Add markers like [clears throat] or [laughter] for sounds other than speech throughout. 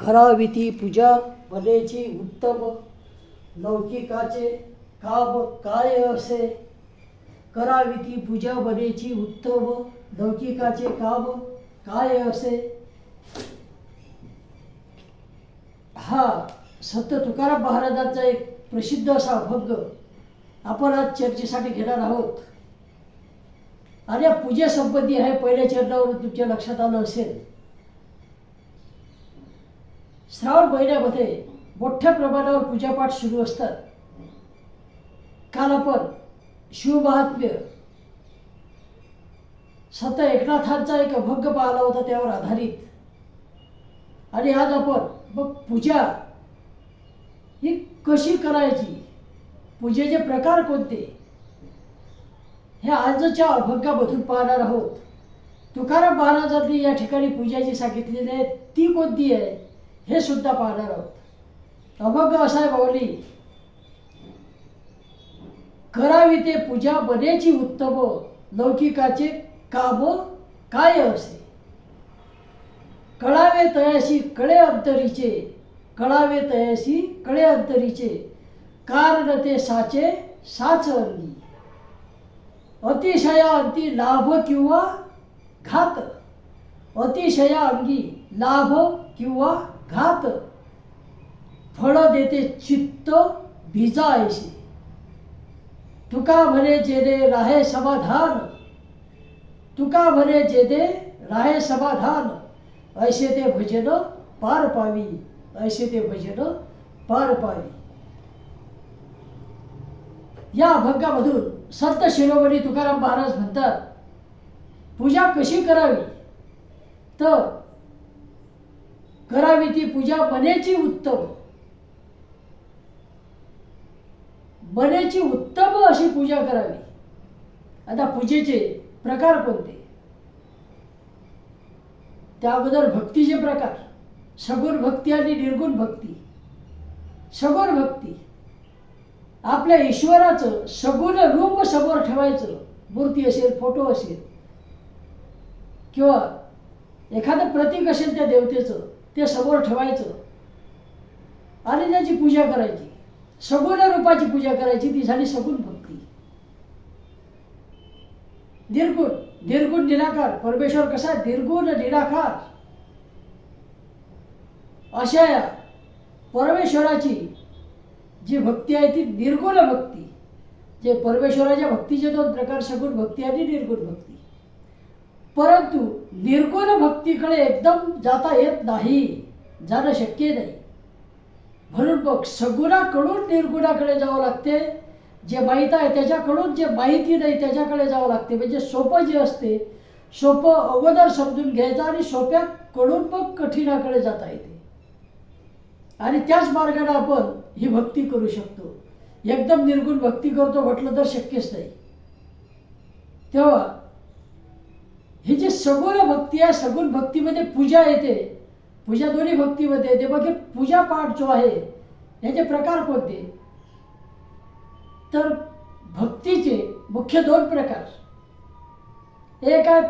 करावी पूजा भलेची उत्तम लौकिकाचे काब काय असे? करावी ती पूजा बनेची उत्तम लौकिकाचे काब काय असे? हा संत तुकाराम महाराजांचा एक प्रसिद्ध असा अभंग आपण आज चर्चेसाठी घेणार आहोत. आणि या पूजेसंबंधी आहे पहिल्या चरणावर तुमच्या लक्षात आलं असेल. श्रावण महिन्यामध्ये मोठ्या प्रमाणावर पूजापाठ सुरू असतात. काल आपण शिवमहात्म्य संत एकनाथांचा एक अभंग पाहिला होता त्यावर आधारित. आणि आज आपण मग पूजा ही कशी करायची? पूजेचे प्रकार कोणते? हे आजच्या अभंगामधून पाहणार आहोत. तुकाराम महाराजांनी या ठिकाणी पूजा जी सांगितलेली आहे ती कोणती आहे? हे सुद्धा पाहणार आहोत. अभंग असाय आहे करावी ते पूजा बनेची उत्तम लौकिकाचे काम काय असे? कळावे तयाशी कळे अंतरीचे कळावे तयाशी कळे अंतरीचे कारण ते साचे साच अंगी. अतिशया अंती लाभ किंवा घात. अतिशया अंगी लाभ किंवा घात फळ देते चित्त भिजायशी. तुका म्हणे जेदे राहे समाधान तुका म्हणे जेदे राहे समाधान ऐसे ते भजन पार पावी ऐसे ते भजन पार पावी. या अभंगामधून संत शिरोमणी तुकाराम महाराज म्हणतात पूजा कशी करावी? तर करावी ती पूजा मनेची उत्तम. मनेची उत्तम अशी पूजा करावी. आता पूजेचे प्रकार कोणते? त्या अगोदर भक्तीचे प्रकार. सगुण भक्ती आणि निर्गुण भक्ती. सगुण भक्ती. आपल्या ईश्वराचं सगुण रूप समोर ठेवायचं. मूर्ती असेल फोटो असेल. किंवा एखादं प्रतीक असेल त्या देवतेचं ते समोर ठेवायचं. आणि त्याची पूजा करायची. सगुण रूपाची पूजा करायची ती झाली सगुण भक्ती. निर्गुण निर्गुण निराकार. परमेश्वर कसा? निर्गुण निराकार. अशा या परमेश्वराची जी भक्ती आहे ती निर्गुण भक्ती. जे परमेश्वराच्या भक्तीचे दोन प्रकार सगुण भक्ती आणि निर्गुण भक्ती. परंतु निर्गुण भक्तीकडे एकदम जाता येत नाही जाणं शक्य नाही. म्हणून मग सगुणाकडून निर्गुणाकडे जावं लागते. जे माहीत आहे त्याच्याकडून जे माहिती नाही त्याच्याकडे जावं लागते. म्हणजे सोपं जे असते सोपं अगोदर समजून घ्यायचं आणि सोप्याकडून मग कठीणाकडे जाता येते. आणि त्याच मार्गाने आपण ही भक्ती करू शकतो. एकदम निर्गुण भक्ती करतो म्हटलं तर शक्यच नाही. तेव्हा सगुण भक्ती या सगुण भक्तीमध्ये पूजा येते. पूजा दोन्ही भक्तीमध्ये येते. मग हे पूजा पाठ जो आहे याचे प्रकार कोणते? तर भक्तीचे मुख्य दोन प्रकार. एक आहे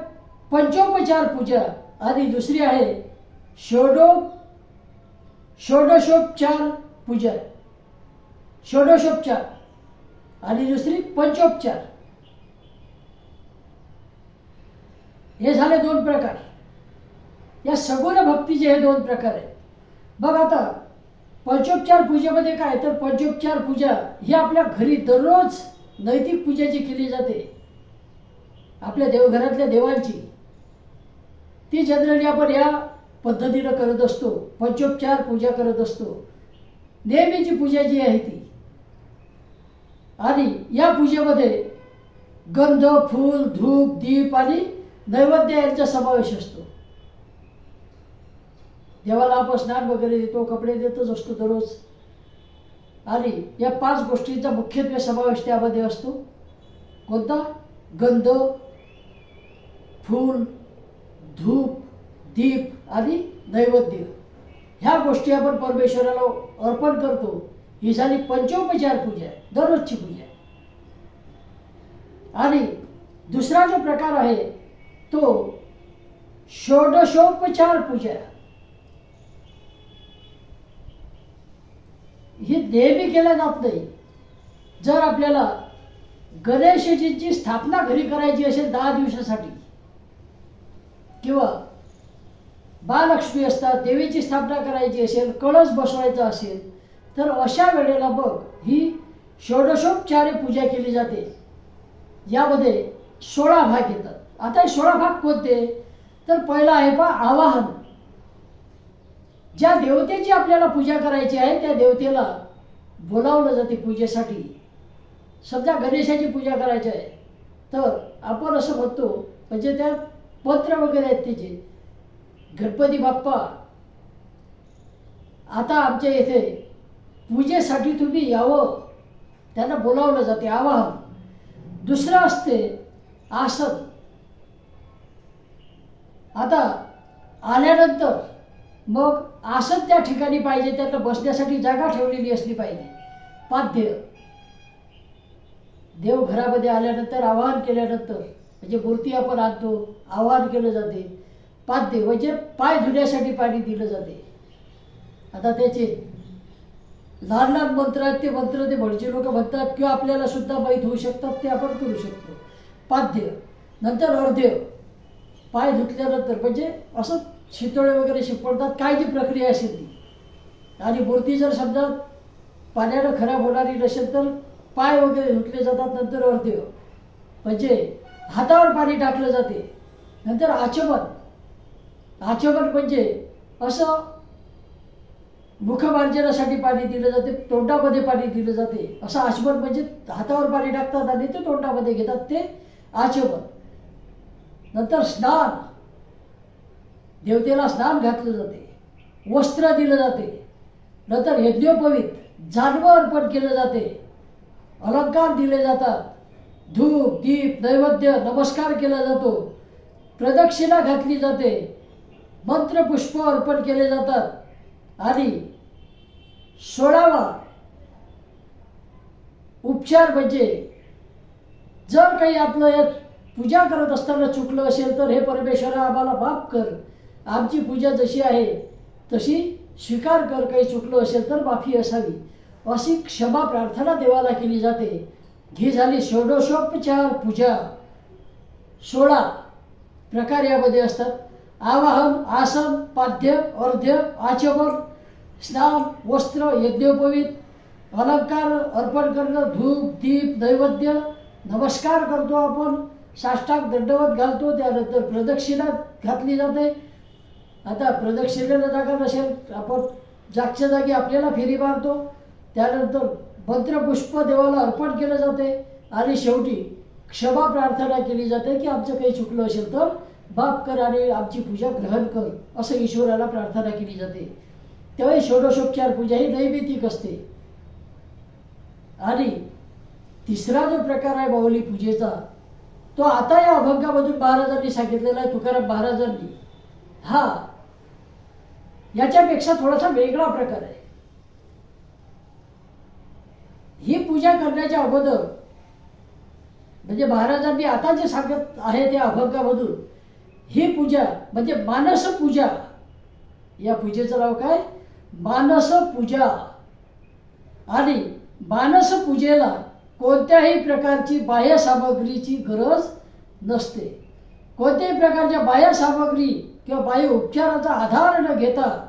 पंचोपचार पूजा आणि दुसरी आहे षोडो षोडशोपचार पूजा. षोडशोपचार. आणि दुसरी पंचोपचार. हे झाले दोन प्रकार. या सगुण भक्तीचे हे दोन प्रकार आहेत. बघ आता पंचोपचार पूजेमध्ये काय तर पंचोपचार पूजा ही आपल्या घरी दररोज नैतिक पूजेची केली जाते. आपल्या देवघरातल्या देवांची. ती जनरली आपण या पद्धतीनं करत असतो. पंचोपचार पूजा करत असतो. नेहमीची पूजा जी आहे ती. आणि या पूजेमध्ये गंध फूल धूप दीप आणि नैवेद्य यांचा समावेश असतो. देवाला आपण स्नान वगैरे देतो कपडे देतच असतो दररोज. आणि या पाच गोष्टींचा मुख्यत्वे समावेश त्यामध्ये असतो. कोणता? गंध फूल धूप दीप आणि नैवेद्य. ह्या गोष्टी आपण परमेश्वराला अर्पण करतो. ही झाली पंचोपचार पूजा आहे दररोजची पूजा. आहे आणि दुसरा जो प्रकार आहे तो षोडशोपचार पूजा ही नेहमी केल्या जात नाही. जर आपल्याला गणेशजींची स्थापना घरी करायची असेल दहा दिवसासाठी किंवा महालक्ष्मी असतात देवीची स्थापना करायची असेल कळस बसवायचा असेल तर अशा वेळेला बघ ही षोडशोपचारे पूजा केली जाते. यामध्ये सोळा भाग येतात. आता हे सोळा भाग कोणते तर पहिला आहे पा आवाहन. ज्या देवतेची आपल्याला पूजा करायची आहे त्या देवतेला बोलावलं जाते पूजेसाठी. समजा गणेशाची पूजा करायची आहे तर आपण असं म्हणतो म्हणजे त्यात पत्र वगैरे आहेत त्याचे गणपती बाप्पा आता आमच्या येथे पूजेसाठी तुम्ही यावं. त्यांना बोलावलं जाते आवाहन. दुसरं असते आसन. आता आल्यानंतर मग आसन त्या ठिकाणी पाहिजे त्याला बसण्यासाठी जागा ठेवलेली असली पाहिजे. पाद्य. देव घरामध्ये आल्यानंतर आवाहन केल्यानंतर म्हणजे मूर्ती आपण आणतो आवाहन केलं जाते. पाद्य म्हणजे पाय धुण्यासाठी पाणी दिलं जाते. आता त्याचे लहान लहान मंत्र आहेत ते मंत्र ते भटजी लोक म्हणतात किंवा आपल्याला सुद्धा माहीत होऊ शकतात ते आपण करू शकतो. पाद्य. नंतर अर्ध्य. पाय धुतल्यानंतर म्हणजे असं शितोळे वगैरे शिपडतात काय जी प्रक्रिया असेल ती. आणि मूर्ती जर समजा पाण्यानं खराब होणारी नसेल तर पाय वगैरे धुतले जातात नंतर अर्ध्य म्हणजे हातावर पाणी टाकलं जाते नंतर आचमन. आचमन म्हणजे असं मुखमार्जनासाठी पाणी दिलं जाते तोंडामध्ये पाणी दिलं जाते. असं आचमन म्हणजे हातावर पाणी टाकतात आणि ते तोंडामध्ये घेतात ते आचमन. नंतर स्नान. देवतेला स्नान घातलं जाते. वस्त्र दिलं जाते. नंतर यज्ञोपवीत जानवर अर्पण केलं जाते. अलंकार दिले जातात. धूप दीप नैवेद्य नमस्कार केला जातो. प्रदक्षिणा घातली जाते. मंत्रपुष्प अर्पण केले जातात. आणि सोळावा उपचार म्हणजे जर काही आपलं यात पूजा करत असताना चुकलं असेल तर हे परमेश्वरा आम्हाला माफ कर. आमची पूजा जशी आहे तशी स्वीकार कर. काही चुकलं असेल तर माफी असावी. अशी क्षमा प्रार्थना देवाला केली जाते. ही झाली षोडशोपचार पूजा. सोळा प्रकार यामध्ये असतात. आवाहन आसन पाद्य अर्ध्य आचमन स्नान वस्त्र यज्ञोपवीत अलंकार अर्पण करणं धूप दीप नैवेद्य नमस्कार करतो आपण. साष्टाक दंडवत घालतो त्यानंतर प्रदक्षिणा घातली जाते. आता प्रदक्षिणेला जागा नसेल आपण जागच्या जागी आपल्याला फेरी मारतो. त्यानंतर मंत्रपुष्प देवाला अर्पण केलं जाते. आणि शेवटी क्षमा प्रार्थना केली जाते की आमचं काही चुकलं असेल तर बाप कर आणि आमची पूजा ग्रहण कर असं ईश्वराला प्रार्थना केली जाते. तेव्हा षोडशोपचार पूजा ही नैमितिक असते. आणि तिसरा जो प्रकार आहे बाहुली पूजेचा तो आता या अभंगामधून महाराजांनी सांगितलेला आहे तुकाराम महाराजांनी हा. याच्यापेक्षा थोडासा वेगळा प्रकार आहे. ही पूजा करण्याच्या अगोदर म्हणजे महाराजांनी आता जे सांगत आहे त्या अभंगामधून ही पूजा म्हणजे मानस पूजा. या पूजेचं नाव काय? मानस पूजा. आणि मानस पूजेला कोणत्याही प्रकारची बाह्य सामग्रीची गरज नसते. कोणत्याही प्रकारच्या बाह्य सामग्री किंवा बाह्य उपचाराचा आधार न घेता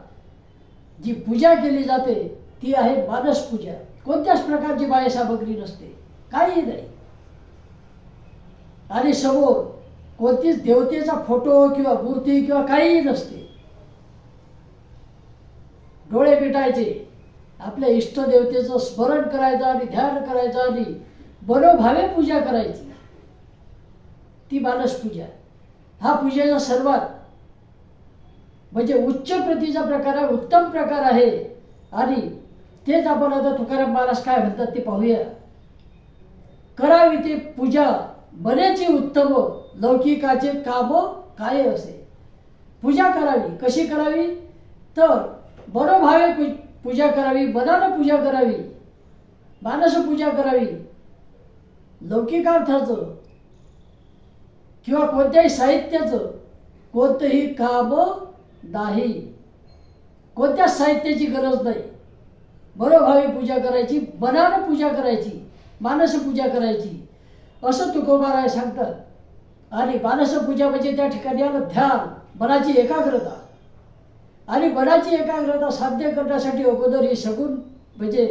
जी पूजा केली जाते ती आहे मानस पूजा. कोणत्याच प्रकारची बाह्य सामग्री नसते. काहीही नाही. आणि समोर कोणतीच देवतेचा फोटो किंवा मूर्ती किंवा काहीही नसते. डोळे मिटायचे. आपल्या इष्टदेवतेचं स्मरण करायचं आणि ध्यान करायचं आणि मनोभावे पूजा करायची. ती बालस पूजा. हा पूजेचा सर्वात म्हणजे उच्च प्रतीचा प्रकार आहे उत्तम प्रकार आहे. आणि तेच आपण आता तुकाराम महाराज काय म्हणतात ते पाहूया. करावी ते पूजा बरेची उत्तम लौकिकाचे काम काय असे. पूजा करावी. कशी करावी? तर मनोभावे पू पूजा करावी मनानं पूजा करावी मानस पूजा करावी. लौकिकार्थाचं किंवा कोणत्याही साहित्याचं कोणतंही काम नाही. कोणत्या साहित्याची गरज नाही. बरोभावी पूजा करायची मनानं पूजा करायची मानस पूजा करायची. असं तुकोबाराय सांगतात. आणि मानस पूजा म्हणजे त्या ठिकाणी आलं ध्यान मनाची एकाग्रता. आणि मनाची एकाग्रता साध्य करण्यासाठी अगोदर ही सगून म्हणजे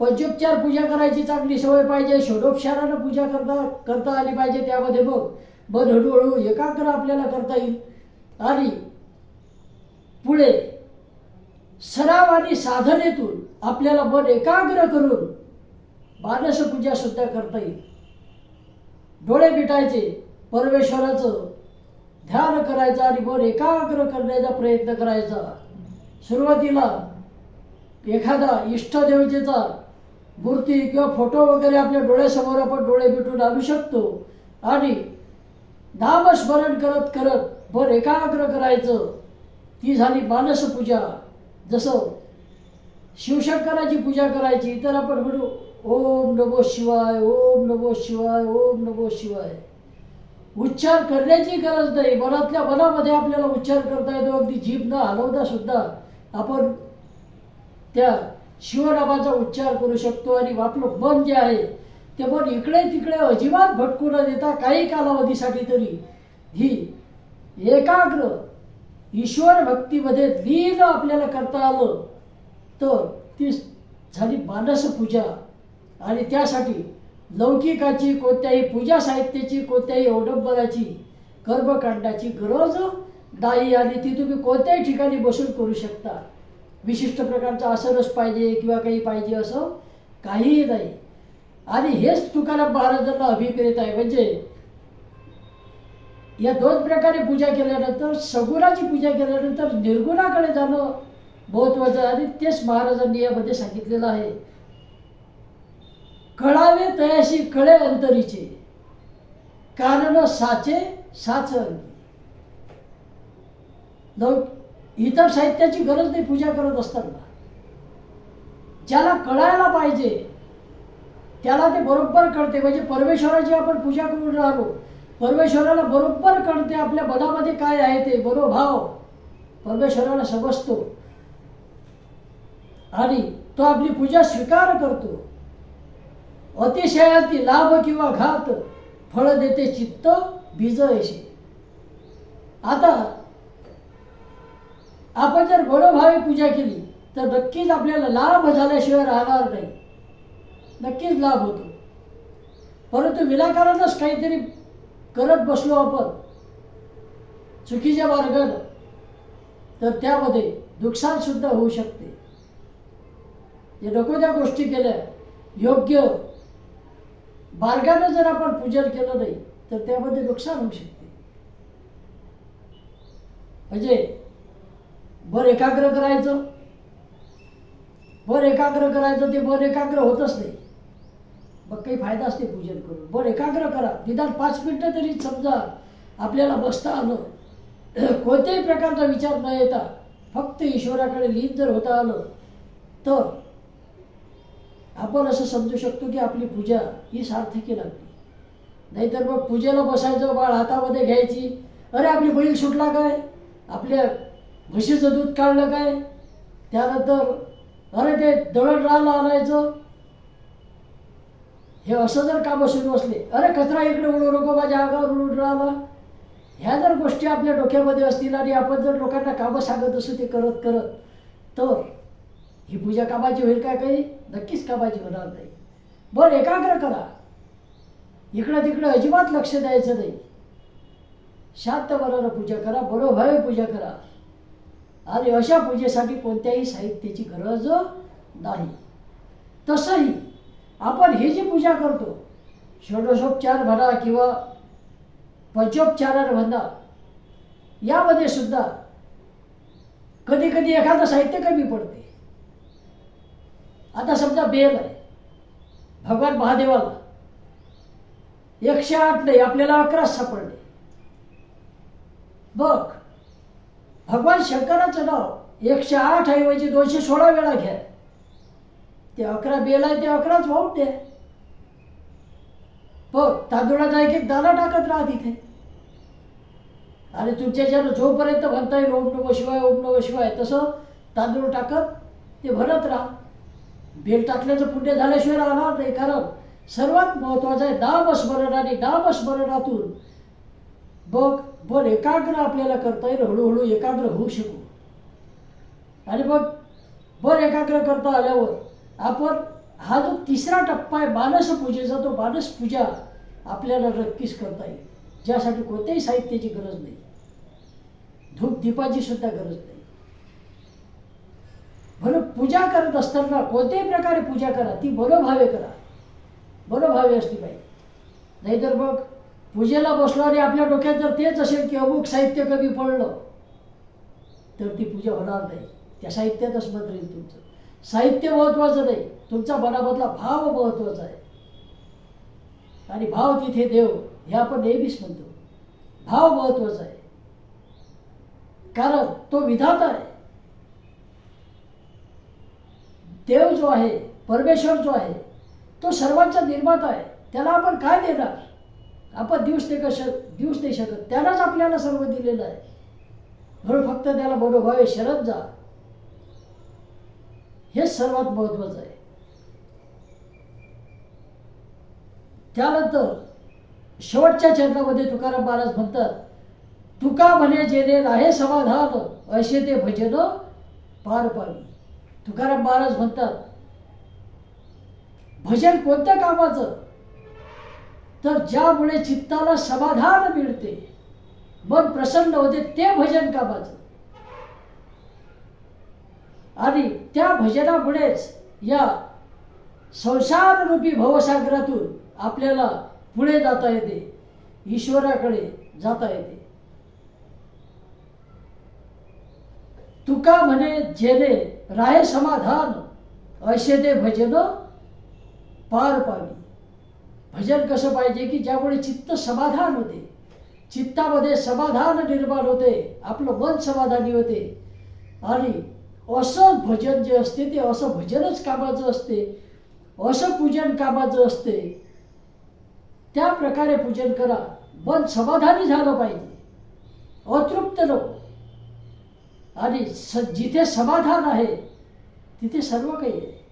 पंचोपचार पूजा करायची चांगली सवय पाहिजे षोडोपचारानं पूजा करता करता आली पाहिजे त्यामध्ये मग. मन हळूहळू एकाग्र आपल्याला करता येईल. आणि पुढे सराव आणि साधनेतून आपल्याला मन एकाग्र करून मानसपूजा सुद्धा करता येईल. डोळे मिटायचे परमेश्वराचं ध्यान करायचं आणि मन एकाग्र करण्याचा प्रयत्न करायचा. सुरुवातीला एखादा इष्टदेवतेचा मूर्ती किंवा फोटो वगैरे आपल्या डोळ्यासमोर आपण डोळे मिटून आणू शकतो. आणि नामस्मरण करत करत भर एकाग्र करायचं. ती झाली मानसपूजा. जसं शिवशंकराची पूजा करायची तर आपण म्हणू ओम नमो शिवाय ओम नमो शिवाय ओम नमो शिवाय. उच्चार करण्याची गरज नाही. मनातल्या मनामध्ये आपल्याला उच्चार करता येतो. अगदी जीभ न हलवता सुद्धा आपण त्या शिवनामाचा उच्चार करू शकतो आणि आपलं मन जे आहे ते पण इकडे तिकडे अजिबात भटकू न देता काही कालावधीसाठी तरी. ही एकाग्र ईश्वर भक्तीमध्ये लीन आपल्याला करता आलं तर ती झाली मानस पूजा. आणि त्यासाठी लौकिकाची कोणत्याही पूजा साहित्याची कोणत्याही अवडंबराची कर्मकांडाची गरज नाही. आणि ती तुम्ही कोणत्याही ठिकाणी बसून करू शकता. विशिष्ट प्रकारचा आसनच पाहिजे किंवा काही पाहिजे असं काहीही नाही. आणि हेच तुकाराम महाराजांना अभिप्रेत आहे. म्हणजे या दोन प्रकारे पूजा केल्यानंतर सगुणाची पूजा केल्यानंतर निर्गुणाकडे जाणं महत्वाचं आहे. आणि तेच महाराजांनी यामध्ये सांगितलेलं आहे. कळावे तयाशी कळे अंतरीचे. कारण साचे साच लौ इतर साहित्याची गरज नाही पूजा करत असताना. ज्याला कळायला पाहिजे त्याला ते बरोबर कळते. म्हणजे परमेश्वराची आपण पूजा करून राहिलो परमेश्वराला बरोबर कळते आपल्या मनामध्ये काय आहे ते. बरोभाव परमेश्वराला समजतो. आणि तो आपली पूजा स्वीकार करतो. अतिशयाती लाभ किंवा घात फळ देते चित्त बीज आता आपण जर बरोभावे पूजा केली तर नक्कीच आपल्याला लाभ झाल्याशिवाय राहणार नाही. नक्कीच लाभ होतो. परंतु विनाकारणच काहीतरी करत बसलो आपण चुकीच्या मार्गानं तर त्यामध्ये नुकसान सुद्धा होऊ शकते. जे नको त्या गोष्टी केल्या. योग्य मार्गानं जर आपण पूजन केलं नाही तर त्यामध्ये नुकसान होऊ शकते. म्हणजे बर एकाग्र करायचं. बर एकाग्र करायचं ते बर एकाग्र होतच नाही. मग काही फायदा असते पूजन करून. बरं एकाग्र करा. निदान पाच मिनटं तरी समजा आपल्याला बसता आलं. [clears throat] कोणत्याही प्रकारचा विचार न येता फक्त ईश्वराकडे लीन जर होता आलं तर आपण असं समजू शकतो की आपली पूजा ही सार्थकी लागली. नाहीतर मग पूजेला बसायचं बाळ हातामध्ये घ्यायची अरे आपली बैल सुटला काय? आपल्या म्हशीचं दूध काढलं काय? त्यानंतर अरे ते दळण राहिलं आणायचं हे असं जर कामं सुरू असले अरे कचरा इकडे उडू नको माझ्या अंगावर उडून राहिला ह्या जर गोष्टी आपल्या डोक्यामध्ये असतील आणि आपण जर लोकांना कामं सांगत असू ते करत करत तर ही पूजा कामाची होईल काय काही? नक्कीच कामाची होणार नाही. बरं एकाग्र करा. इकडं तिकडं अजिबात लक्ष द्यायचं नाही. शांत मनानं पूजा करा बरोभावे पूजा करा. आणि अशा पूजेसाठी कोणत्याही साहित्याची गरज नाही. तसंही आपण ही जी पूजा करतो षोडशोपचार म्हणा किंवा पंचोपचार म्हणा यामध्ये सुद्धा कधी कधी एखादं साहित्य कमी पडते. आता समजा बेल आहे. भगवान महादेवाला एकशे आठ नाही आपल्याला अकराच सापडले. बघ भगवान शंकराचं नाव एकशे आठ ऐवजी दोनशे सोळा वेळा घ्या. ते अकरा बेल आहे ते अकराच वाहून द्या बघ तांदुळाचा एक एक दाना टाकत राहा तिथे. आणि तुमच्या ज्यानं जोपर्यंत म्हणता येईल ओम नमो शिवाय ओम नमो शिवाय तसं तांदूळ टाकत ते भरत राहा. बेल टाकल्याचं पुण्य झाल्याशिवाय राहणार नाही कारण सर्वात महत्वाचं आहे नामस्मरण आणि नामस्मरणातून बघ मन एकाग्र आपल्याला करता येईल हळूहळू एकाग्र होऊ शकू. आणि मग मन एकाग्र करता आल्यावर आपण हा जो तिसरा टप्पा आहे मानस पूजेचा तो मानस पूजा आपल्याला नक्कीच करता येईल. ज्यासाठी कोणत्याही साहित्याची गरज नाही. धूप दीपाची सुद्धा गरज नाही. म्हणून पूजा करत असताना कोणत्याही प्रकारे पूजा करा ती मनोभावे करा. मनोभावे असली पाहिजे. नाहीतर मग पूजेला बसलो आणि आपल्या डोक्यात जर तेच असेल की अमुक साहित्य कमी पडलं तर ती पूजा होणार नाही. त्या साहित्यातच मत राहील तुमचं. साहित्य महत्वाचं नाही. तुमचा मनामधला भाव महत्त्वाचा आहे. आणि भाव तिथे देव हे आपण नेहमीच म्हणतो. भाव महत्त्वाचा आहे. कारण तो विधाता आहे. देव जो आहे परमेश्वर जो आहे तो सर्वांचा निर्माता आहे. त्याला आपण काय देणार? आपण देऊच नाही कश देऊच नाही शकत. त्यालाच आपल्याला सर्व दिलेलं आहे. म्हणून फक्त त्याला मनोभावे शरद जा. हे सर्वात महत्वाचं आहे. त्यानंतर शेवटच्या चरणामध्ये तुकाराम महाराज म्हणतात तुका म्हणे जेणे राहे समाधान असे ते भजन पार पाडी तुकाराम महाराज म्हणतात भजन कोणत्या कामाचं? तर ज्यामुळे चित्ताला समाधान मिळते. मन प्रसन्न होते ते भजन कामाचं. आणि त्या भजनामुळेच या संसाररूपी भवसागरातून आपल्याला पुढे जाता येते ईश्वराकडे जाता येते. तुका म्हणे जेने राय समाधान असे ते भजन पार पावी. भजन कसं पाहिजे की ज्यामुळे चित्त समाधान होते. चित्तामध्ये समाधान निर्माण होते आपलं मन समाधानी होते. आणि असं भजन जे असते ते असं भजनच कामाचं असते. असं पूजन कामाचं असते. त्या प्रकारे पूजन करा. मन समाधानी झालं पाहिजे. अतृप्त नको. आणि स जिथे समाधान आहे तिथे सर्व काही आहे.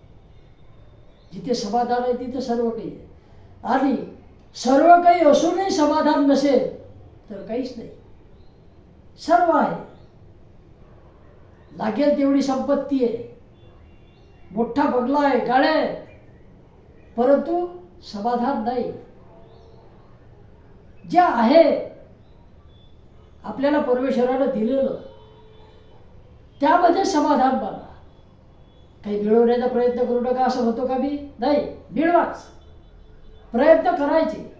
जिथे समाधान आहे तिथे सर्व काही आहे. आणि सर्व काही असूनही समाधान नसेल तर काहीच नाही. सर्व आहे. लागेल तेवढी संपत्ती आहे. मोठा बंगला आहे गाड्या आहेत. परंतु समाधान नाही. जे आहे आपल्याला परमेश्वरानं दिलेलं त्यामध्ये समाधान माना काही मिळवण्याचा प्रयत्न करू नका असं होतो का मी? नाही मिळवाच. प्रयत्न करायचे.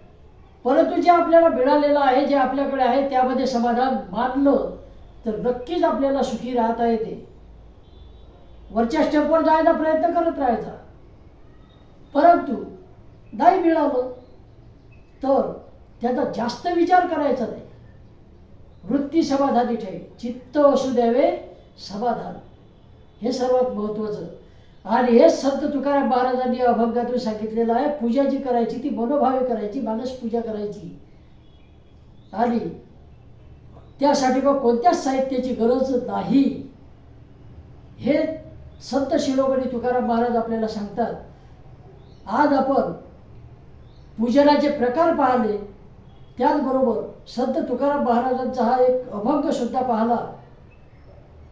परंतु जे आपल्याला मिळालेलं आहे जे आपल्याकडे आहे त्यामध्ये समाधान मानलं तर नक्कीच आपल्याला सुखी राहता येते. वरच्या स्टेपवर जायचा प्रयत्न करत राहायचा. परंतु नाही मिळालं तर त्याचा जास्त विचार करायचा नाही. वृत्ती समाधानी ठेवी. चित्त असू द्यावे समाधान. हे सर्वात महत्त्वाचं. आणि हेच संत तुकाराम महाराजांनी अभंगातून सांगितलेलं आहे पूजा जी करायची ती मनोभावे करायची मानस पूजा करायची. आणि त्यासाठी मग कोणत्याच साहित्याची गरज नाही. हे संत शिरोमणी तुकाराम महाराज आपल्याला सांगतात. आज आपण पूजनाचे प्रकार पाहिले. त्याचबरोबर संत तुकाराम महाराजांचा हा एक अभंग सुद्धा पाहला.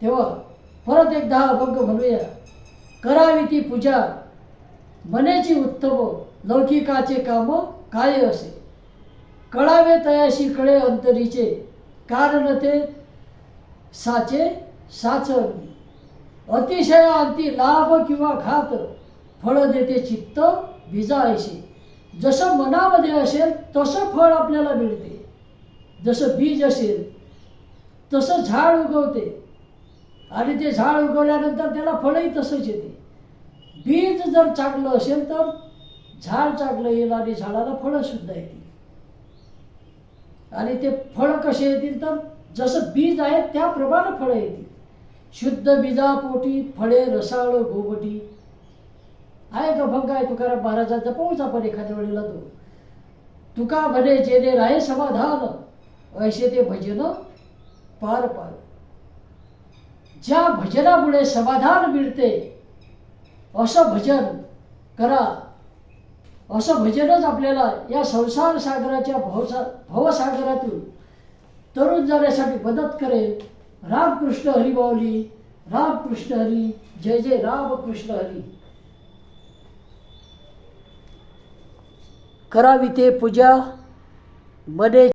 तेव्हा परत एकदा हा अभंग म्हणूया. करावी ती पूजा मनेची उत्तम लौकिकाचे काम काय असे? कळावे तयाशी कळे अंतरीचे. कारण ते साचे साचवणे अतिशय अंती लाभ किंवा घात फळ देते चित्त बीजायशी जसं मनामध्ये असेल तसं फळ आपल्याला मिळते. जसं बीज असेल तसं झाड उगवते. आणि ते झाड उगवल्यानंतर त्याला फळही तसंच येते. बीज जर चांगलं असेल तर झाड चांगलं येईल आणि झाडाला फळं सुद्धा येतील. आणि ते फळं कसे येतील तर? जसं बीज आहे त्याप्रमाणे फळं येतील. शुद्ध बीजापोटी फळे रसाळ घोबटी आहे का भंग? आहे तुकाराम महाराजांचा? पाहूच आपण एखाद्या वेळेला तो. तुका म्हणे जेने राहे समाधान ऐसे ते भजन पार पार ज्या भजनामुळे समाधान मिळते असं भजन करा. असं भजनच आपल्याला या संसार सागराच्या भवसा भवसागरातून तरुण जाण्यासाठी मदत करेल. रामकृष्ण हरी रामकृष्ण हरी जय जय रामकृष्ण हरी. करावी ते पूजा मने